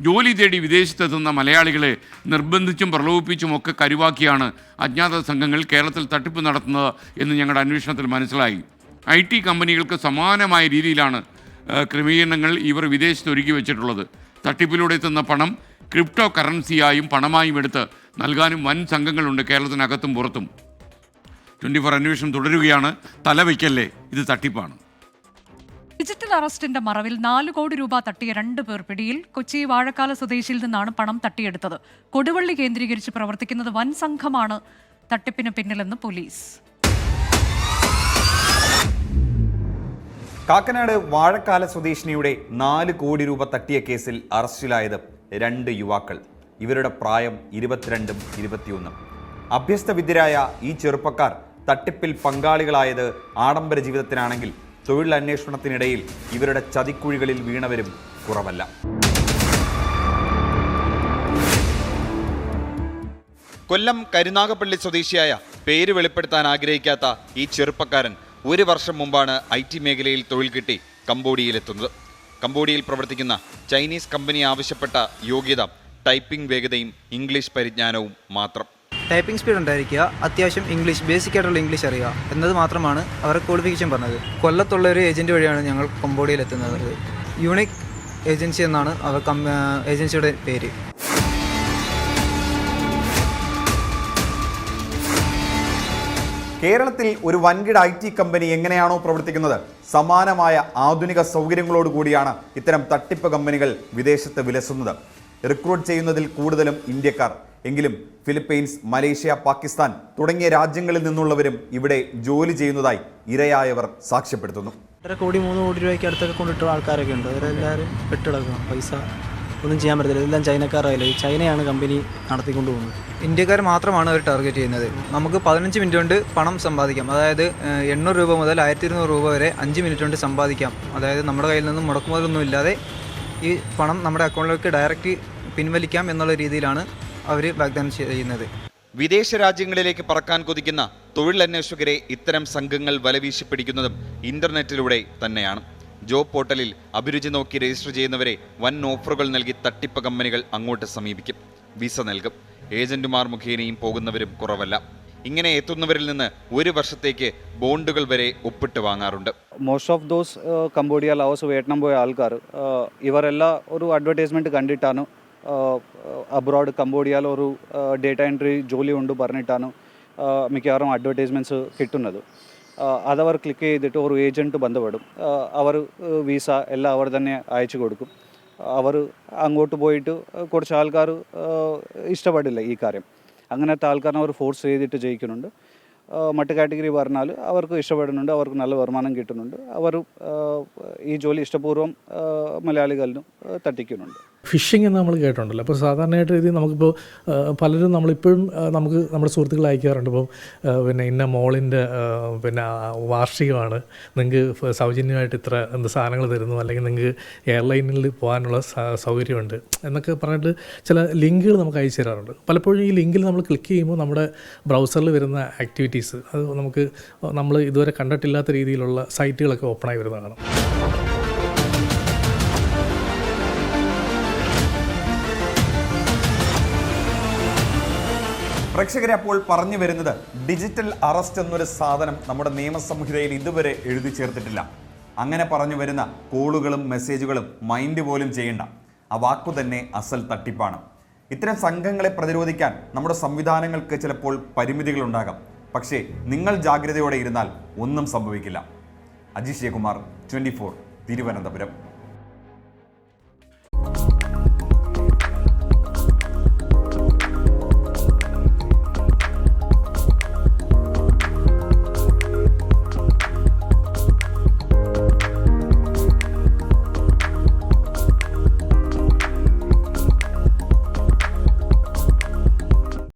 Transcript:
ജോലി തേടി വിദേശത്തെത്തുന്ന മലയാളികളെ നിർബന്ധിച്ചും പ്രലോഭിപ്പിച്ചും ഒക്കെ കരുവാക്കിയാണ് അജ്ഞാത സംഘങ്ങൾ കേരളത്തിൽ തട്ടിപ്പ് നടത്തുന്നത് എന്ന് ഞങ്ങളുടെ അന്വേഷണത്തിൽ മനസ്സിലായി. ഐ ടി കമ്പനികൾക്ക് സമാനമായ രീതിയിലാണ് ക്രമീകരണങ്ങൾ ഇവർ വിദേശത്ത് ഒരുക്കി വെച്ചിട്ടുള്ളത്. തട്ടിപ്പിലൂടെ എത്തുന്ന പണം ക്രിപ്റ്റോ കറൻസിയായും പണമായും എടുത്ത് നൽകാനും വൻ സംഘങ്ങളുണ്ട് കേരളത്തിനകത്തും പുറത്തും. ട്വന്റി ഫോർ അന്വേഷണം തുടരുകയാണ്. തലവയ്ക്കല്ലേ ഇത് തട്ടിപ്പാണ്. ഡിജിറ്റൽ അറസ്റ്റിന്റെ മറവിൽ നാല് കോടി രൂപ തട്ടിയ രണ്ട് പേർ പിടിയിൽ കൊച്ചി വാഴക്കാല സ്വദേശിയിൽ നിന്നാണ് പണം തട്ടിയെടുത്തത്. കൊടുവള്ളി കേന്ദ്രീകരിച്ച് പ്രവർത്തിക്കുന്നത് വൻ സംഘമാണ്. തട്ടിപ്പിന് പിന്നിലെന്ന് പോലീസ്. കാക്കനാട് വാഴക്കാല സ്വദേശിനിയുടെ നാല് കോടി രൂപ തട്ടിയ കേസിൽ അറസ്റ്റിലായത് രണ്ട് യുവാക്കൾ. ഇവരുടെ പ്രായം ഇരുപത്തിരണ്ടും ഇരുപത്തിയൊന്നും. അഭ്യസ്തവിദ്യരായ ഈ ചെറുപ്പക്കാർ തട്ടിപ്പിൽ പങ്കാളികളായത് ആഡംബര ജീവിതത്തിനാണെങ്കിൽ തൊഴിലന്വേഷണത്തിനിടയിൽ ഇവരുടെ ചതിക്കുഴികളിൽ വീണവരും കുറവല്ല. കൊല്ലം കരുനാഗപ്പള്ളി സ്വദേശിയായ പേര് വെളിപ്പെടുത്താൻ ആഗ്രഹിക്കാത്ത ഈ ചെറുപ്പക്കാരൻ ഒരു വർഷം മുമ്പാണ് ഐ ടി മേഖലയിൽ തൊഴിൽ കിട്ടി കംബോഡിയയിലെത്തുന്നത്. കംബോഡിയയിൽ പ്രവർത്തിക്കുന്ന ചൈനീസ് കമ്പനി ആവശ്യപ്പെട്ട യോഗ്യത ടൈപ്പിംഗ് വേഗതയും ഇംഗ്ലീഷ് പരിജ്ഞാനവും മാത്രം. ടൈപ്പിംഗ് സ്പീഡ് ഉണ്ടായിരിക്കുക അത്യാവശ്യം ഇംഗ്ലീഷ് ബേസിക് ആയിട്ടുള്ള ഇംഗ്ലീഷ് അറിയുക എന്നത് മാത്രമാണ് അവരെ ക്വാളിഫിക്കേഷൻ പറഞ്ഞത്. കൊല്ലത്തുള്ള ഒരു ഏജന്റ് വഴിയാണ് ഞങ്ങൾ കൊമ്പോഡിയിൽ എത്തുന്നത്. യൂണിക് ഏജൻസി എന്നാണ് അവർ ഏജൻസിയുടെ പേര്. കേരളത്തിൽ ഒരു വൻകിട ഐ ടി കമ്പനി എങ്ങനെയാണോ പ്രവർത്തിക്കുന്നത്? സമാനമായ ആധുനിക സൗകര്യങ്ങളോട് കൂടിയാണ് ഇത്തരം തട്ടിപ്പ് കമ്പനികൾ വിദേശത്ത് വിലസുന്നത്. റിക്രൂട്ട് ചെയ്യുന്നതിൽ കൂടുതലും ഇന്ത്യക്കാർ. എങ്കിലും ഫിലിപ്പീൻസ് മലേഷ്യ പാകിസ്ഥാൻ തുടങ്ങിയ രാജ്യങ്ങളിൽ നിന്നുള്ളവരും ഇവിടെ ജോലി ചെയ്യുന്നതായി ഇരയായവർ സാക്ഷ്യപ്പെടുത്തുന്നു. രണ്ടര കോടി മൂന്ന് കോടി രൂപയ്ക്ക് അടുത്തൊക്കെ കൊണ്ടിട്ടുള്ള ആൾക്കാരൊക്കെ ഉണ്ട്. അവരെല്ലാവരും പെട്ടിടക്കും പൈസ ഒന്നും ചെയ്യാൻ പറ്റത്തില്ല. ഇതെല്ലാം ചൈനക്കാരായാലും ഈ ചൈനയാണ് കമ്പനി നടത്തിക്കൊണ്ട് പോകുന്നത്. ഇന്ത്യക്കാർ മാത്രമാണ് അവർ ടാർഗറ്റ് ചെയ്യുന്നത്. നമുക്ക് പതിനഞ്ച് മിനിറ്റ് കൊണ്ട് പണം സമ്പാദിക്കാം. അതായത് എണ്ണൂറ് രൂപ മുതൽ ആയിരത്തി ഇരുന്നൂറ് രൂപ വരെ അഞ്ച് മിനിറ്റ് കൊണ്ട് സമ്പാദിക്കാം. അതായത് നമ്മുടെ കയ്യിൽ നിന്നും മുടക്കുമുതലൊന്നും ഇല്ലാതെ ഈ പണം നമ്മുടെ അക്കൗണ്ടിലേക്ക് ഡയറക്റ്റ് പിൻവലിക്കാം എന്നുള്ള രീതിയിലാണ് അവർ വാഗ്ദാനം ചെയ്യുന്നത്. വിദേശ രാജ്യങ്ങളിലേക്ക് പറക്കാൻ കൊതിക്കുന്ന തൊഴിലന്വേഷകരെ ഇത്തരം സംഘങ്ങൾ വലവീശി പിടിക്കുന്നതും ഇന്റർനെറ്റിലൂടെ തന്നെയാണ്. ജോബ് പോർട്ടലിൽ അഭിരുചി നോക്കി രജിസ്റ്റർ ചെയ്യുന്നവരെ വൻ ഓഫറുകൾ നൽകി തട്ടിപ്പ് കമ്പനികൾ അങ്ങോട്ട് സമീപിക്കും. വിസ നൽകും. ഏജന്റുമാർ മുഖേനയും പോകുന്നവരും കുറവല്ല. ഇങ്ങനെ എത്തുന്നവരിൽ നിന്ന് ഒരു വർഷത്തേക്ക് ബോണ്ടുകൾ വരെ ഒപ്പിട്ട് വാങ്ങാറുണ്ട്. Most of those Cambodia Laos Vietnam പോയ ആൾക്കാർ ഇവരെല്ലാം ഒരു അഡ്വർടൈസ്മെന്റ് കണ്ടിട്ടാണ് അബ്രോഡ് കംബോഡിയയിൽ ഒരു ഡേറ്റ എൻട്രി ജോലി ഉണ്ട് പറഞ്ഞിട്ടാണ് മിക്കവാറും അഡ്വർടൈസ്മെന്റ്സ് കിട്ടുന്നത്. അതവർ ക്ലിക്ക് ചെയ്തിട്ട് ഒരു ഏജന്റ് ബന്ധപ്പെടും. അവർ വിസ എല്ലാം അവർ തന്നെ അയച്ചു കൊടുക്കും. അവർ അങ്ങോട്ട് പോയിട്ട് കുറച്ച് ആൾക്കാർ ഇഷ്ടപ്പെടില്ല ഈ കാര്യം. അങ്ങനത്തെ ആൾക്കാരെ അവർ ഫോഴ്സ് ചെയ്തിട്ട് ജയിക്കുന്നുണ്ട്. മറ്റു കാറ്റഗറി പറഞ്ഞാൽ അവർക്ക് ഇഷ്ടപ്പെടുന്നുണ്ട് അവർക്ക് നല്ല വരുമാനം കിട്ടുന്നുണ്ട്. അവർ ഈ ജോലി ഇഷ്ടപൂർവം മലയാളികളിലും തട്ടിക്കുന്നുണ്ട്. ഫിഷിംഗ് എന്ന് നമ്മൾ കേട്ടിട്ടുണ്ടല്ലോ. അപ്പോൾ സാധാരണയായിട്ട് ഇത് നമുക്കിപ്പോൾ പലരും നമ്മളിപ്പോഴും നമുക്ക് നമ്മുടെ സുഹൃത്തുക്കൾ അയക്കാറുണ്ട്. ഇപ്പം പിന്നെ ഇന്ന മോളിന്റെ പിന്നെ വാർഷികമാണ്. നിങ്ങൾക്ക് സൗജന്യമായിട്ട് ഇത്ര എന്ത് സാധനങ്ങൾ തരുന്നു? അല്ലെങ്കിൽ നിങ്ങൾക്ക് എയർലൈനിൽ പോകാനുള്ള സൗകര്യമുണ്ട്. എന്നൊക്കെ പറഞ്ഞിട്ട് ചില ലിങ്കുകൾ നമുക്ക് അയച്ചു തരാറുണ്ട്. പലപ്പോഴും ഈ ലിങ്കിൽ നമ്മൾ ക്ലിക്ക് ചെയ്യുമ്പോൾ നമ്മുടെ ബ്രൗസറിൽ വരുന്ന ആക്ടിവിറ്റീസ് അത് നമുക്ക് നമ്മൾ ഇതുവരെ കണ്ടിട്ടില്ലാത്ത രീതിയിലുള്ള സൈറ്റുകളൊക്കെ ഓപ്പണായി വരുന്നതാണ്. പ്രേക്ഷകരെ അപ്പോൾ പറഞ്ഞു വരുന്നത് ഡിജിറ്റൽ അറസ്റ്റ് എന്നൊരു സാധനം നമ്മുടെ നിയമസംഹിതയിൽ ഇതുവരെ എഴുതി ചേർത്തിട്ടില്ല. അങ്ങനെ പറഞ്ഞു വരുന്ന കോളുകളും മെസ്സേജുകളും മൈൻഡ് പോലും ചെയ്യണ്ട. ആ വാക്കു തന്നെ അസൽ തട്ടിപ്പാണ്. ഇത്തരം സംഘങ്ങളെ പ്രതിരോധിക്കാൻ നമ്മുടെ സംവിധാനങ്ങൾക്ക് ചിലപ്പോൾ പരിമിതികളുണ്ടാകാം. പക്ഷേ നിങ്ങൾ ജാഗ്രതയോടെ ഇരുന്നാൽ ഒന്നും സംഭവിക്കില്ല. Ajeesh Jayakumar twenty four Thiruvananthapuram.